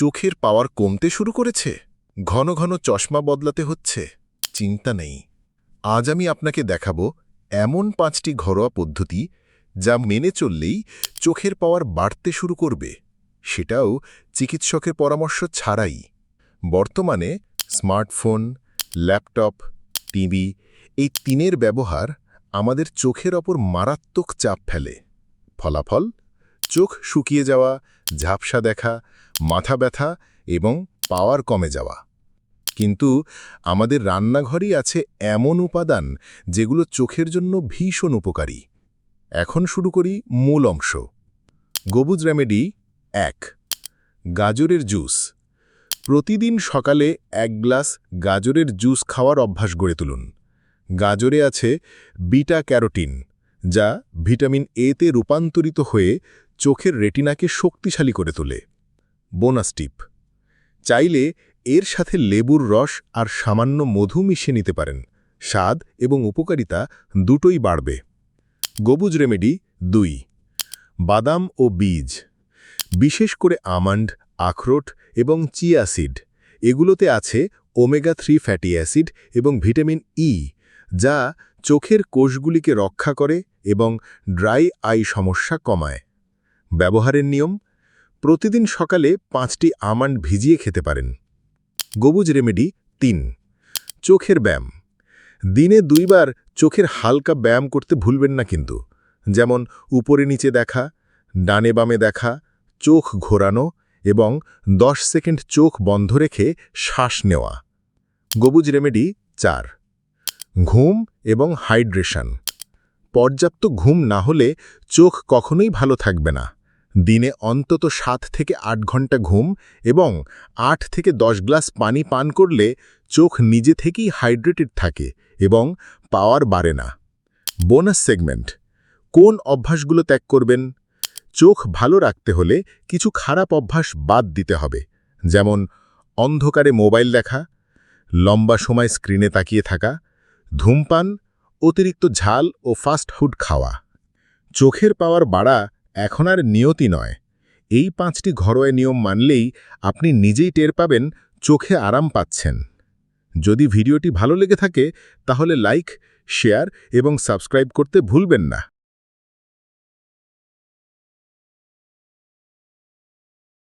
চোখের পাওয়ার কমতে শুরু করেছে? ঘন ঘন চশমা বদলাতে হচ্ছে। চিন্তা নেই। আজ আমি আপনাকে দেখাবো এমন পাঁচটি ঘরোয়া পদ্ধতি যা মেনে চললেই চোখের পাওয়ার বাড়তে শুরু করবে। সেটাও চিকিৎসকের পরামর্শ ছাড়াই। বর্তমানে স্মার্টফোন, ল্যাপটপ, টিভি এই তিনের ব্যবহার আমাদের চোখের ওপর মারাত্মক চাপ ফেলে। ফলাফল? চোখ শুকিয়ে যাওয়া ঝাপসা দেখা, মাথা ব্যথা এবং পাওয়ার কমে যাওয়া। কিন্তু আমাদের রান্নাঘরেই আছে এমন উপাদান যেগুলো চোখের জন্য ভীষণ উপকারী। এখন শুরু করি মূল অংশ। গবুজ রেমেডি এক। গাজরের জুস। প্রতিদিন সকালে এক গ্লাস গাজরের জুস খাওয়ার অভ্যাস গড়ে তুলুন। গাজরে আছে বিটা ক্যারোটিন, যা ভিটামিন এতে রূপান্তরিত হয়ে চোখের রেটিনাকে শক্তিশালী করে তোলে। বোনাস টিপ চাইলে এর সাথে লেবুর রস আর সামান্য মধু মিশিয়ে নিতে পারেন। স্বাদ এবং উপকারিতা দুটোই বাড়বে। গবুজ রেমেডি দুই, বাদাম ও বীজ, বিশেষ করে আমন্ড, আখরোট এবং চিয়া সিড। এগুলোতে আছে ওমেগা থ্রি ফ্যাটি অ্যাসিড এবং ভিটামিন ই যা চোখের কোষগুলিকে রক্ষা করে এবং ড্রাই আই সমস্যা কমায়। ব্যবহারের নিয়ম, প্রতিদিন সকালে পাঁচটি আমান্ড ভিজিয়ে খেতে পারেন। গবুজ রেমেডি তিন, চোখের ব্যায়াম। দিনে দুইবার চোখের হালকা ব্যায়াম করতে ভুলবেন না কিন্তু। যেমন উপরে নিচে দেখা, ডানে বামে দেখা, চোখ ঘোরানো এবং 10 সেকেন্ড চোখ বন্ধ রেখে শ্বাস নেওয়া। গবুজ রেমেডি চার, ঘুম এবং হাইড্রেশন। পর্যাপ্ত ঘুম না হলে চোখ কখনোই ভালো থাকবে না। দিনে অন্তত সাত থেকে আট ঘণ্টা ঘুম এবং আট থেকে দশ গ্লাস পানি পান করলে চোখ নিজে থেকেই হাইড্রেটেড থাকে এবং পাওয়ার বাড়ে না। Bonus segment. কোন অভ্যাসগুলো ত্যাগ করবেন? চোখ ভালো রাখতে হলে কিছু খারাপ অভ্যাস বাদ দিতে হবে, যেমন অন্ধকারে মোবাইল দেখা, লম্বা সময় স্ক্রিনে তাকিয়ে থাকা, ধূমপান, অতিরিক্ত ঝাল ও ফাস্ট ফুড খাওয়া। চোখের পাওয়ার বাড়া এখন আর নিয়তি নয়। এই পাঁচটি ঘরোয়া নিয়ম মানলেই আপনি নিজেই টের পাবেন, চোখে আরাম পাচ্ছেন। যদি ভিডিওটি ভালো লেগে থাকে, তাহলে লাইক, শেয়ার এবং সাবস্ক্রাইব করতে ভুলবেন না।